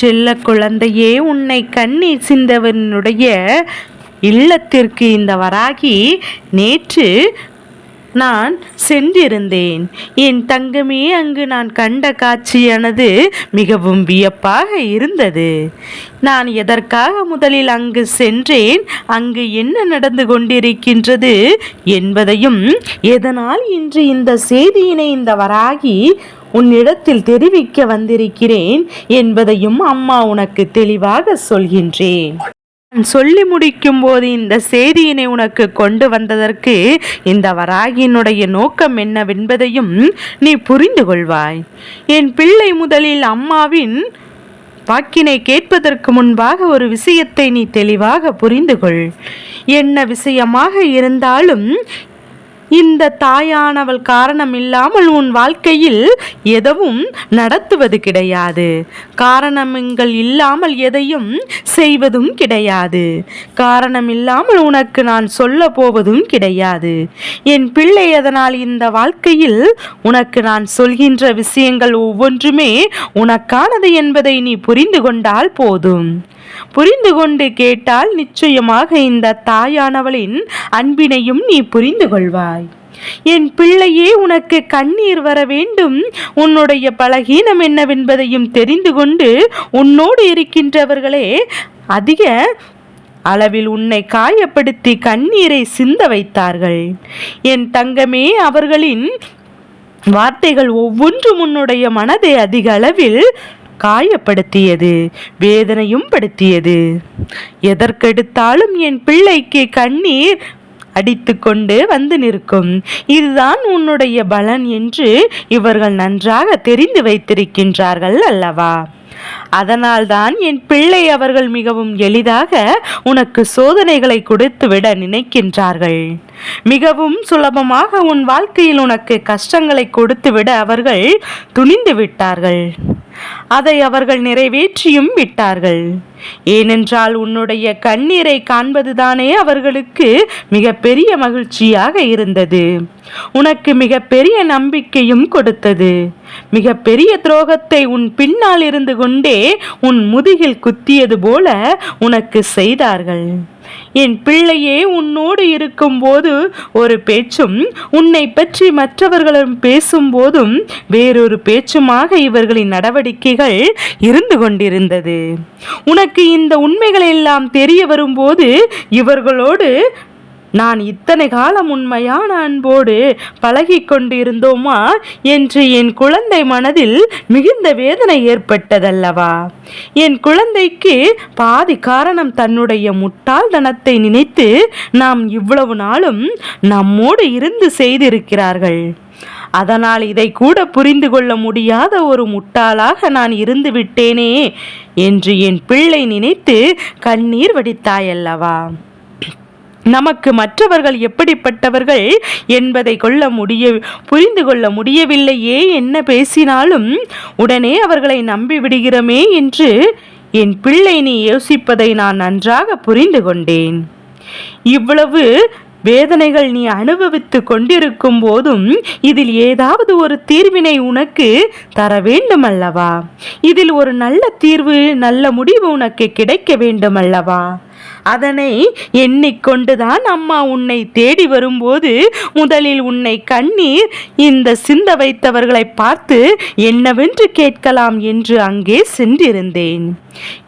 செல்ல குழந்தையே உன்னை கண்ணீர் சிந்தவனுடைய இல்லத்திற்கு இந்த வராகி நேற்று நான் சென்றிருந்தேன். என் தங்கமே அங்கு நான் கண்ட காட்சியானது மிகவும் வியப்பாக இருந்தது. நான் எதற்காக முதலில் அங்கு சென்றேன்? அங்கு என்ன நடந்து கொண்டிருக்கின்றது என்பதையும் எதனால் இன்று இந்த செய்தியினை இந்த வராகி உன்னிடத்தில் தெரிவிக்க வந்திருக்கிறேன் என்பதையும் அம்மா உனக்கு தெளிவாக சொல்கின்றேன். நான் சொல்லி முடிக்கும் போது இந்த செய்தியினை உனக்கு கொண்டு வந்ததற்கு இந்த வராகியினுடைய நோக்கம் என்னவென்பதையும் நீ புரிந்து கொள்வாய். என் பிள்ளை முதலில் அம்மாவின் வாக்கினை கேட்பதற்கு முன்பாக ஒரு விஷயத்தை நீ தெளிவாக புரிந்து கொள். என்ன விஷயமாக இருந்தாலும் இந்த தாயானவள் காரணம் இல்லாமல் உன் வாழ்க்கையில் எதுவும் நடத்துவது கிடையாது. காரணங்கள் இல்லாமல் எதையும் செய்வதும் கிடையாது. காரணம் இல்லாமல் உனக்கு நான் சொல்ல போவதும் கிடையாது. என் பிள்ளை அதனால் இந்த வாழ்க்கையில் உனக்கு நான் சொல்கின்ற விஷயங்கள் ஒவ்வொன்றுமே உனக்கானது என்பதை நீ புரிந்து கொண்டால் போதும். புரிந்து கொண்டு கேட்டால் நிச்சயமாக இந்த தாயானவளின் அன்பினையும் நீ புரிந்து கொள்வாய் என் பிள்ளையே உனக்கு கண்ணீர் வர வேண்டும். உன்னுடைய பலகீனம் என்னவென்பதையும் தெரிந்து கொண்டு உன்னோடு இருக்கின்றவர்களே அதிக அளவில் உன்னை காயப்படுத்தி கண்ணீரை சிந்த வைத்தார்கள். என் தங்கமே அவர்களின் வார்த்தைகள் ஒவ்வொன்றும் உன்னுடைய மனதை அதிக அளவில் காயப்படுத்தியது வேதனையும் படுத்தியது. எதற்கெடுத்தாலும் என் பிள்ளைக்கு கண்ணீர் அடித்து கொண்டு வந்து நிற்கும். இதுதான் உன்னுடைய பலன் என்று இவர்கள் நன்றாக தெரிந்து வைத்திருக்கின்றார்கள் அல்லவா? அதனால்தான் என் பிள்ளை அவர்கள் மிகவும் எளிதாக உனக்கு சோதனைகளை கொடுத்துவிட நினைக்கின்றார்கள். மிகவும் சுலபமாக உன் வாழ்க்கையில் உனக்கு கஷ்டங்களை கொடுத்துவிட அவர்கள் துணிந்து விட்டார்கள். அதை அவர்கள் நிறைவேற்றியும் விட்டார்கள். ஏனென்றால் உன்னுடைய கண்ணீரை காண்பதுதானே அவர்களுக்கு மிகப்பெரிய மகிழ்ச்சியாக இருந்தது. உனக்கு மிக பெரிய நம்பிக்கையும் கொடுத்தது. மிக பெரிய துரோகத்தை உன் பின்னால் இருந்து கொண்டே உன் முதுகில் குத்தியது போல உனக்கு செய்தார்கள். என் பிள்ளையே உன்னோடு இருக்கும்போது ஒரு பேச்சும் உன்னை பற்றி மற்றவர்களும் பேசும்போதும் வேறொரு பேச்சுமாக இவர்களின் நடவடிக்கைகள் இருந்து கொண்டிருந்தது. உனக்கு இந்த உண்மைகள் எல்லாம் தெரிய வரும்போது இவர்களோடு நான் இத்தனை காலம் உண்மையான அன்போடு பழகி கொண்டிருந்தோமா என்று என் குழந்தை மனதில் மிகுந்த வேதனை ஏற்பட்டதல்லவா? என் குழந்தைக்கு பாதி காரணம் தன்னுடைய முட்டாள்தனத்தை நினைத்து நாம் இவ்வளவு நாளும் நம்மோடு இருந்து செய்திருக்கிறார்கள். அதனால் இதை கூட புரிந்து கொள்ள முடியாத ஒரு முட்டாளாக நான் இருந்து விட்டேனே என்று என் பிள்ளை நினைத்து கண்ணீர் வடித்தாயல்லவா? நமக்கு மற்றவர்கள் எப்படிப்பட்டவர்கள் என்பதை கொள்ள முடிய புரிந்து கொள்ள முடியவில்லையே. என்ன பேசினாலும் உடனே அவர்களை நம்பிவிடுகிறோமே என்று என் பிள்ளை நீ யோசிப்பதை நான் நன்றாக புரிந்து கொண்டேன். இவ்வளவு வேதனைகள் நீ அனுபவித்து கொண்டிருக்கும் போதும் இதில் ஏதாவது ஒரு தீர்வினை உனக்கு தர வேண்டும் அல்லவா இதில் ஒரு நல்ல தீர்வு நல்ல முடிவு உனக்கு கிடைக்க வேண்டும் அல்லவா அதனை எண்ணிக்கொண்டுதான் அம்மா உன்னை தேடி வரும்போது முதலில் உன்னை கண்ணீர் இந்த சிந்த வைத்தவர்களை பார்த்து என்னவென்று கேட்கலாம் என்று அங்கே சென்றிருந்தேன்.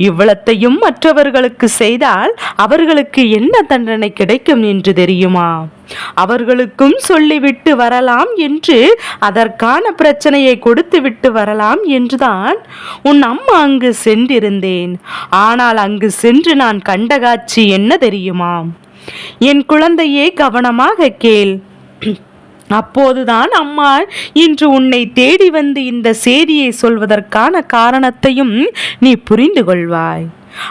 இவ்வளத்தையும் மற்றவர்களுக்கு செய்தால் அவர்களுக்கு என்ன தண்டனை கிடைக்கும் என்று தெரியுமா? அவர்களுக்கும் சொல்லிவிட்டு வரலாம் என்று அதற்கான பிரச்சனையை கொடுத்து விட்டு வரலாம் என்றுதான் உன் அம்மா அங்கு சென்றிருந்தேன். ஆனால் அங்கு சென்று நான் கண்ட காட்சி என்ன தெரியுமா என் குழந்தையே கவனமாக கேள். அப்போதுதான் அம்மா இன்று உன்னை தேடி வந்து இந்த செய்தியை சொல்வதற்கான காரணத்தையும் நீ புரிந்து கொள்வாய்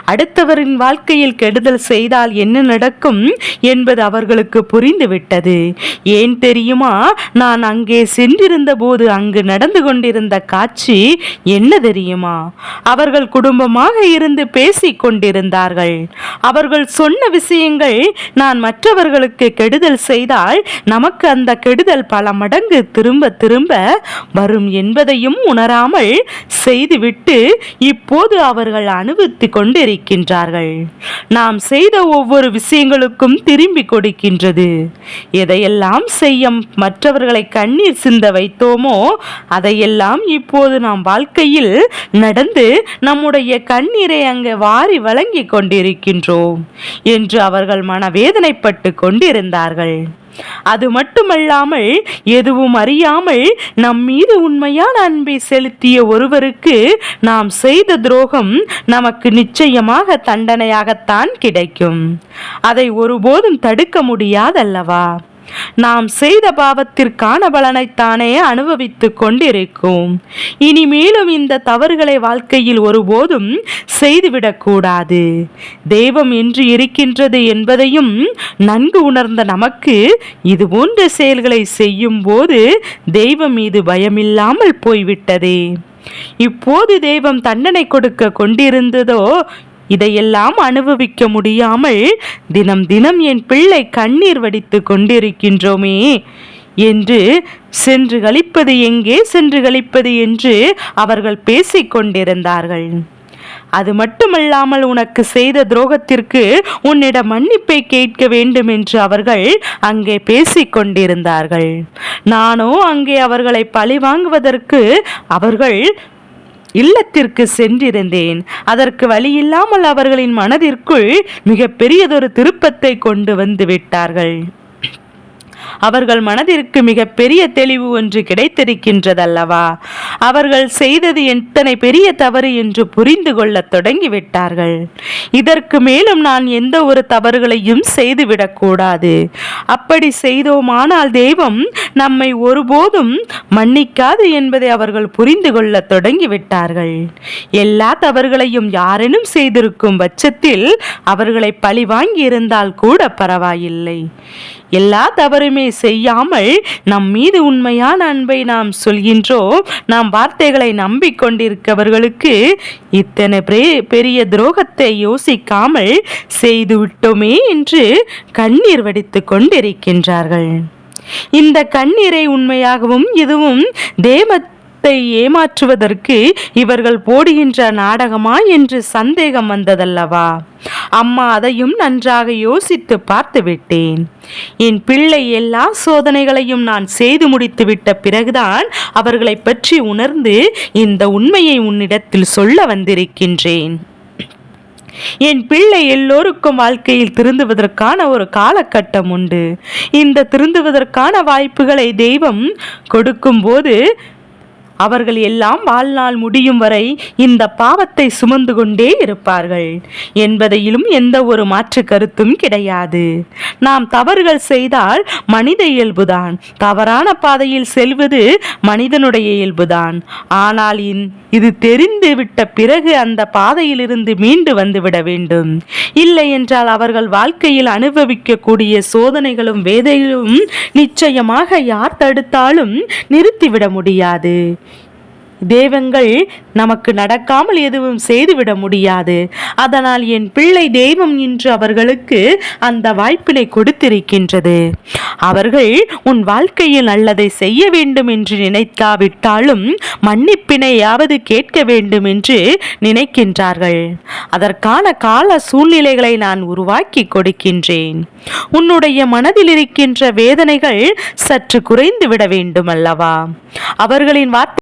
அடுத்தவரின் வாழ்க்கையில் கெடுதல் செய்தால் என்ன நடக்கும் என்பது அவர்களுக்கு புரிந்துவிட்டது. ஏன் தெரியுமா? நான் அங்கே சென்றிருந்த போது அங்கு நடந்து கொண்டிருந்த காட்சி என்ன தெரியுமா? அவர்கள் குடும்பமாக இருந்து பேசிக் கொண்டிருந்தார்கள். அவர்கள் சொன்ன விஷயங்கள் நான் மற்றவர்களுக்கு கெடுதல் செய்தால் நமக்கு அந்த கெடுதல் பல மடங்கு திரும்ப திரும்ப வரும் என்பதையும் உணராமல் செய்துவிட்டு இப்போது அவர்கள் அனுபவித்துக் கொண்டிருக்கின்றார்கள். நாம் செய்த ஒவ்வொரு விஷயங்களுக்கும் திரும்பி கொடுக்கின்றது. எதையெல்லாம் செய்ய மற்றவர்களை கண்ணீர் சிந்த வைத்தோமோ அதையெல்லாம் இப்போது நாம் வாழ்க்கையில் நடந்து நம்முடைய கண்ணீரை அங்கே வாரி வழங்கி கொண்டிருக்கின்றோம் என்று அவர்கள் மனவேதனைப்பட்டு கொண்டிருந்தார்கள். அது மட்டுமல்லாமல் எதுவும் அறியாமல் நம் மீது உண்மையான அன்பை செலுத்திய ஒருவருக்கு நாம் செய்த துரோகம் நமக்கு நிச்சயமாக தண்டனையாகத்தான் கிடைக்கும். அதை ஒருபோதும் தடுக்க முடியாதல்லவா? நாம் செய்த பாவத்திற்கான பலனைத்தானே அனுபவித்துக் கொண்டிருக்கும். இனிமேலும் இந்த தவறுகளை வாழ்க்கையில் ஒருபோதும் செய்துவிடக்கூடாது தெய்வம் என்று இருக்கின்றது என்பதையும் நன்கு உணர்ந்த நமக்கு இது போன்ற செயல்களை செய்யும் போது தெய்வம் மீது பயமில்லாமல் போய்விட்டதே. இப்போது தெய்வம் தண்டனை கொடுக்க கொண்டிருந்ததோ இதையெல்லாம் அனுபவிக்க முடியாமல் தினம் தினம் என் பிள்ளை கண்ணீர் வடித்து கொண்டிருக்கின்றோமே என்று சென்று கழிப்பது எங்கே சென்று கழிப்பது என்று அவர்கள் பேசிக் கொண்டிருந்தார்கள். அது மட்டுமல்லாமல் உனக்கு செய்த துரோகத்திற்கு உன்னிடம் மன்னிப்பை கேட்க வேண்டும் என்று அவர்கள் அங்கே பேசிக்கொண்டிருந்தார்கள் நானோ அங்கே அவர்களை பழி வாங்குவதற்கு அவர்கள் இல்லத்திற்கு சென்றிருந்தேன். அதற்கு வழியில்லாமல் அவர்களின் மனதிற்குள் மிக பெரியதொரு திருப்பத்தை கொண்டு வந்து விட்டார்கள். அவர்கள் மனதிற்கு மிக பெரிய தெளிவு ஒன்று கிடைத்திருக்கின்றதல்லவா? அவர்கள் செய்தது எத்தனை பெரிய தவறு என்று புரிந்து கொள்ளத் தொடங்கிவிட்டார்கள். இதற்கு மேலும் நான் எந்த ஒரு தவறுகளையும் செய்துவிடக்கூடாது அப்படி செய்தோமானால் தெய்வம் நம்மை ஒருபோதும் மன்னிக்காது என்பதை அவர்கள் புரிந்து கொள்ளத் தொடங்கிவிட்டார்கள். எல்லா தவறுகளையும் யாரேனும் செய்திருக்கும் பட்சத்தில் அவர்களை பழி வாங்கி இருந்தால் கூட பரவாயில்லை. எல்லா தவறுமே செய்யாமல் நம் மீது உண்மையான அன்பை நாம் சொல்கின்றோம். நாம் வார்த்தைகளை நம்பிக்கொண்டிருக்கவர்களுக்கு இத்தனை பெரிய துரோகத்தை யோசிக்காமல் செய்துவிட்டோமே என்று கண்ணீர் வடித்து கொண்டிருக்கின்றார்கள். இந்த கண்ணீரை உண்மையாகவும் இதுவும் தேவ ஏமாற்றுவதற்கு இவர்கள் போடுகின்ற நாடகமா என்று சந்தேகம் வந்ததல்லவா? அம்மா அதையும் நன்றாக யோசித்து பார்த்து விட்டேன். என் பிள்ளை எல்லா சோதனைகளையும் நான் செய்து முடித்து விட்ட பிறகுதான் அவர்களை பற்றி உணர்ந்து இந்த உண்மையை உன்னிடத்தில் சொல்ல வந்திருக்கின்றேன். என் பிள்ளை எல்லோருக்கும் வாழ்க்கையில் திருந்துவதற்கான ஒரு காலகட்டம் உண்டு. இந்த திருந்துவதற்கான வாய்ப்புகளை தெய்வம் கொடுக்கும்போது அவர்கள் எல்லாம் வாழ்நாள் முடியும் வரை இந்த பாவத்தை சுமந்து கொண்டே இருப்பார்கள். என்பதையிலும் எந்த ஒரு மாற்று கருத்தும் கிடையாது. நாம் தவறுகள் செய்தால் மனித இயல்புதான். தவறான பாதையில் செல்வது மனிதனுடைய இயல்புதான். ஆனால் இது தெரிந்து விட்ட பிறகு அந்த பாதையிலிருந்து மீண்டு வந்துவிட வேண்டும். இல்லை என்றால் அவர்கள் வாழ்க்கையில் அனுபவிக்கக்கூடிய சோதனைகளும் வேதைகளும் நிச்சயமாக யார் தடுத்தாலும் நிறுத்திவிட முடியாது. தெய்வங்கள் நமக்கு நடக்காமல் எதுவும் செய்துவிட முடியாது. அதனால் என் பிள்ளை தெய்வம் இன்று அவர்களுக்கு அந்த வாய்ப்பினை கொடுத்திருக்கின்றது. அவர்கள் உன் வாழ்க்கையில் நல்லதை செய்ய வேண்டும் என்று நினைக்காவிட்டாலும் மன்னிப்பினையாவது கேட்க வேண்டும் என்று நினைக்கின்றார்கள். அதற்கான கால சூழ்நிலைகளை நான் உருவாக்கி கொடுக்கின்றேன். உன்னுடைய மனதில் இருக்கின்ற வேதனைகள் சற்று குறைந்து விட வேண்டும் அல்லவா அவர்களின் வார்த்தை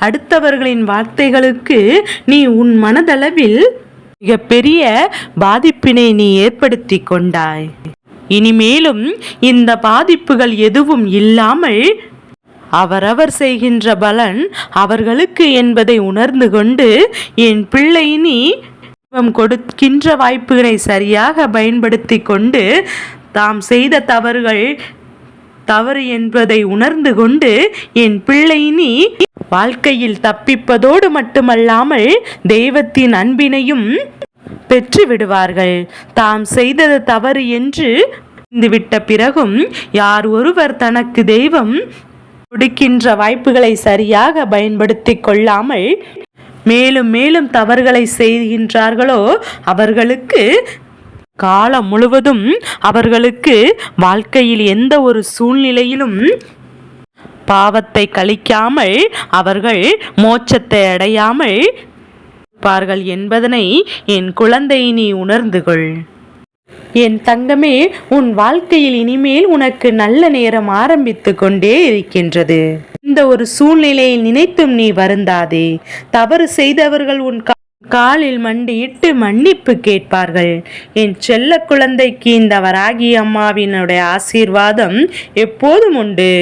அடுத்தவர்களின் வார்த்தைகளுக்கு நீ உன் மனதளவில் மிகப்பெரிய பாதிப்பினை நீ ஏற்படுத்தி கொண்டாய். இனிமேலும் இந்த பாதிப்புகள் எதுவும் இல்லாமல் அவரவர் செய்கின்ற பலன் அவர்களுக்கு என்பதை உணர்ந்து கொண்டு என் பிள்ளை நீ கொடுக்கின்ற வாய்ப்புகளை சரியாக பயன்படுத்தி கொண்டு தாம் செய்த தவறுகள் தவறு என்பதை உணர்ந்து கொண்டு என் பிள்ளை நீ வாழ்க்கையில் தப்பிப்பதோடு மட்டுமல்லாமல் தெய்வத்தின் அன்பினையும் பெற்று விடுவார்கள் தாம் செய்தது தவறு என்று விட்ட பிறகும் யார் ஒருவர் தனக்கு தெய்வம் கொடுக்கின்ற வாய்ப்புகளை சரியாக பயன்படுத்தி கொள்ளாமல் மேலும் மேலும் தவறுகளை செய்கின்றார்களோ அவர்களுக்கு காலம் முழுவதும் அவர்களுக்கு வாழ்க்கையில் எந்த ஒரு சூழ்நிலையிலும் பாவத்தை கழிக்காமல் அவர்கள் மோட்சத்தை அடையாமல் இருப்பார்கள் என்பதனை என் குழந்தை நீ உணர்ந்து கொள். என் தங்கமே உன் வாழ்க்கையில் இனிமேல் உனக்கு நல்ல நேரம் ஆரம்பித்து கொண்டே இருக்கின்றது. இந்த ஒரு சூழ்நிலையை நினைத்தும் நீ வருந்தாதே. தவறு செய்தவர்கள் உன் காலில் மண்டியிட்டு மன்னிப்பு கேட்பார்கள். என் செல்ல குழந்தைக்கு இந்த வராகி அம்மாவினுடைய ஆசீர்வாதம் எப்போதும் உண்டு.